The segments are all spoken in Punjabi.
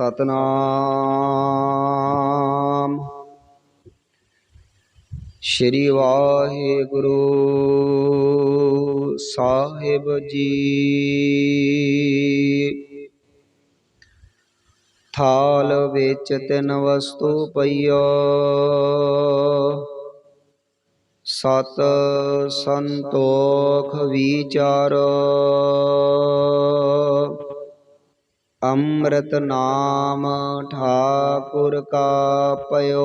ਸਤਨਾਮ। ਸ਼੍ਰੀ ਵਾਹਿਗੁਰੂ ਸਾਹਿਬ ਜੀ। ਥਾਲ ਵਿੱਚ ਤਿੰਨ ਵਸਤੂ ਪਈਓ। ਸਤ ਸੰਤੋਖ ਵਿਚਾਰ। ਅੰਮ੍ਰਿਤ ਨਾਮ ਠਾਕੁਰ ਕਾ ਪਇਓ,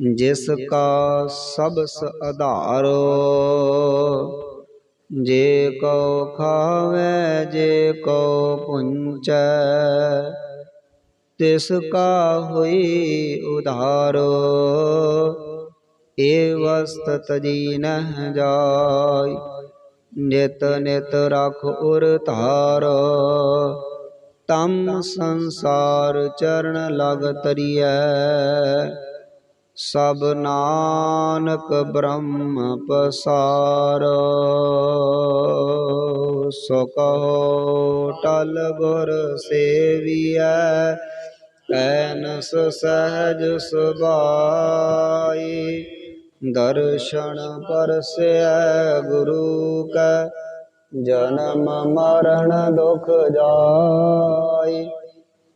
ਜਿਸ ਕਾ ਸਬਸ ਆਧਾਰ ਜੇ ਕੋ ਖਾਵੇ, ਜੇ ਕੋ ਪੁੰਚੈ, ਤਿਸ ਕਾ ਹੋਈ ਉਧਾਰੋ। ਏ ਵਸਤ ਤਜੀ ਨਹਿ ਜਾਇ ਨਿਤ ਨਿਤ ਰਖ ਉਰ ਧਾਰ। ਤਮ ਸੰਸਾਰ ਚਰਨ ਲਗ ਤਰੀਐ। ਸਭ ਨਾਨਕ ਬ੍ਰਹਮ ਪਸਾਰ। ਸੋ ਕਹੋ ਟਲ ਗੁਰ ਸੇਵੀਐ। ਐਨਸ ਸਹਿਜ ਸੁਭਾਈ। ਦਰਸ਼ਨ ਪਰਸੈ ਗੁਰੂ ਕੈ, ਜਨਮ ਮਰਨ ਦੁਖ ਜਾਈ।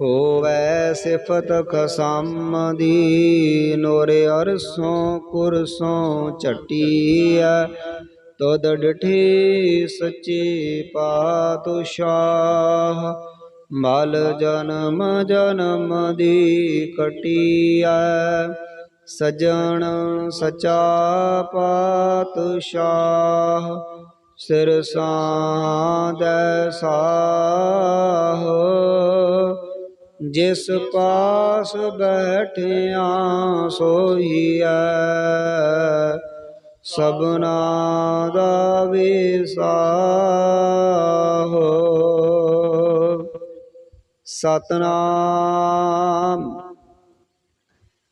ਹੋਵੇ ਸਿਫਤ ਖਸਮ ਦੀ ਨੋਰੇ ਅਰਸੋਂ ਕੁਰਸੋਂ ਝਟੀਐ। ਤਦ ਡਿਠੀ ਸੱਚੇ ਪਾਤਸ਼ਾਹ, ਮਲ ਜਨਮ ਜਨਮ ਦੀ ਕਟੀਐ। ਸਜਣ ਸਚਾ ਪਾਤਸ਼ਾਹ ਸਿਰ ਸਾਦੈ ਸਾਹ। ਜਿਸ ਪਾਸ ਬੈਠਿਆ ਸੋਈਐ ਸਭਨਾ ਦਾ ਵਿਸਾਹ। ਸਤਨਾਮ।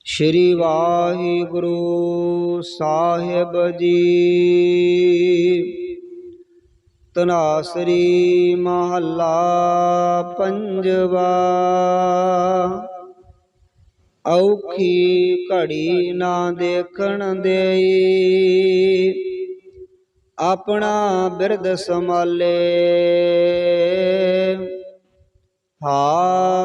ਸ਼੍ਰੀ ਵਾਹਿਗੁਰੂ ਸਾਹਿਬ ਜੀ। ਤਨਾਸਰੀ ਮਹੱਲਾ ਪੰਜਵਾ। ਔਖੀ ਘੜੀ ਨਾ ਦੇਖਣ ਦੇਈ। ਆਪਣਾ ਬਿਰਦ ਸੰਭਾਲੇ।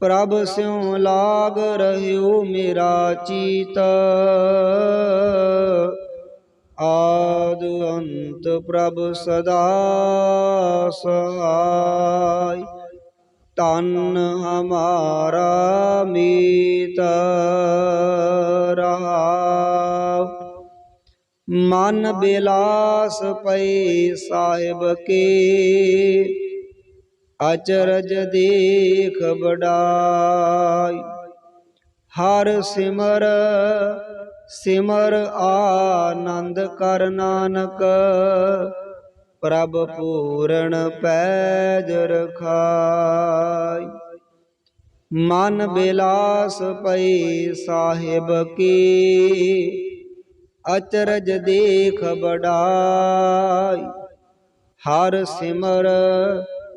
ਪ੍ਰਭ ਸਿਉ ਲਾਗ ਰਹਿਓ ਮੇਰਾ ਚੀਤ। ਆਦ ਅੰਤ ਪ੍ਰਭ ਸਦਾ ਸਹਾਈ। ਤਨ ਹਮਾਰਾ ਮੀਤ ਰਹਾ ਮਨ ਬਿਲਾਸ ਪਈ ਸਾਹਿਬ ਕੇ। ਅਚਰਜ ਦੇਖ ਬੜਾਈ ਹਰ ਸਿਮਰ ਸਿਮਰ ਆਨੰਦ ਕਰ ਨਾਨਕ, ਪ੍ਰਭ ਪੂਰਨ ਪੈਜ ਰਖਾਈ। ਮਨ ਬਿਲਾਸ ਪਈ ਸਾਹਿਬ ਕੀ, ਅਚਰਜ ਦੇਖ ਬੜਾਈ ਹਰ ਸਿਮਰ